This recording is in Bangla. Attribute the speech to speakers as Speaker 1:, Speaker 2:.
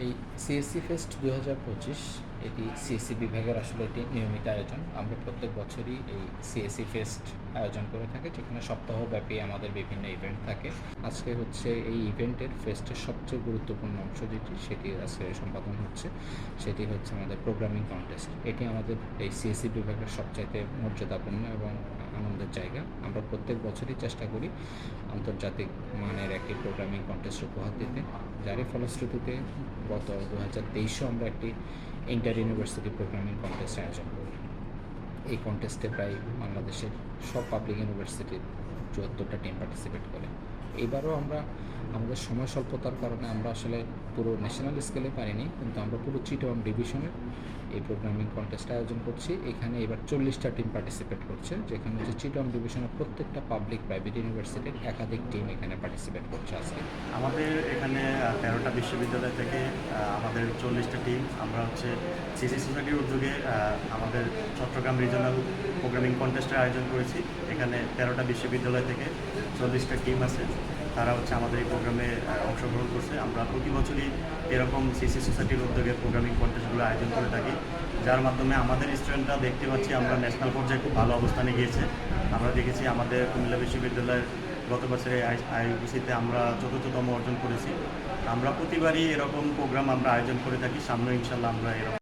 Speaker 1: এই সিএসসি ফেস্ট দু হাজার পঁচিশ এটি সিএসসি বিভাগের আসলে এটি নিয়মিত আয়োজন। আমরা প্রত্যেক বছরই এই সিএসসি ফেস্ট আয়োজন করে থাকি, যেখানে সপ্তাহব্যাপী আমাদের বিভিন্ন ইভেন্ট থাকে। আজকে হচ্ছে এই ইভেন্টের ফেস্টের সবচেয়ে গুরুত্বপূর্ণ অংশ যেটি, সেটি আজকে সম্পাদন হচ্ছে। সেটি হচ্ছে আমাদের প্রোগ্রামিং কন্টেস্ট এটি আমাদের এই সিএসসি বিভাগের সবচাইতে মর্যাদাপূর্ণ এবং আনন্দের জায়গা। আমরা প্রত্যেক বছরই চেষ্টা করি আন্তর্জাতিক মানের একটি প্রোগ্রামিং কন্টেস্ট উপহার দিতে। যারই ফলশ্রুতিতে গত দু হাজার আমরা একটি ইন্টার ইউনিভার্সিটি প্রোগ্রামিং কন্টেস্ট আয়োজন করি। এই কন্টেস্টে প্রায় বাংলাদেশের সব পাবলিক ইউনিভার্সিটির চুয়াত্তরটা টিম পার্টিসিপেট করে। এবারও আমরা, আমাদের সময় স্বল্পতার কারণে আমরা আসলে পুরো ন্যাশনাল স্কেলে পারিনি, কিন্তু আমরা পুরো চিটং ডিভিশনের এই প্রোগ্রামিং কন্টেস্ট আয়োজন করছি। এখানে এবার চল্লিশটা টিম পার্টিসিপেট করছে, যেখানে হচ্ছে চিটং ডিভিশনের প্রত্যেকটা পাবলিক প্রাইভেট ইউনিভার্সিটির একাধিক টিম এখানে পার্টিসিপেট করছে আজকে।
Speaker 2: আমাদের এখানে তেরোটা বিশ্ববিদ্যালয় থেকে আমাদের চল্লিশটা টিম আমরা হচ্ছে সিসি সোসাইটির উদ্যোগে আমাদের চট্টগ্রাম রিজনাল প্রোগ্রামিং কন্টেস্টের আয়োজন করেছি। এখানে তেরোটা বিশ্ববিদ্যালয় থেকে চল্লিশটা টিম আছে। তারা হচ্ছে আমাদের এই প্রোগ্রামে অংশগ্রহণ করছে। আমরা প্রতি বছরই এরকম সিসি সোসাইটির উদ্যোগে প্রোগ্রামিং কন্টেস্টগুলো আয়োজন করে থাকি। যার মাধ্যমে আমাদের স্টুডেন্টরা দেখতে পাচ্ছি আমরা ন্যাশনাল পর্যায়ে খুব ভালো অবস্থানে গিয়েছে। আমরা দেখেছি আমাদের কুমিল্লা বিশ্ববিদ্যালয়ের গত বছরে আইইউসিতে আমরা চতুর্থতম অর্জন করেছি। আমরা প্রতিবারই এরকম প্রোগ্রাম আমরা আয়োজন করে থাকি। সামনে ইনশাল্লাহ আমরা এরকম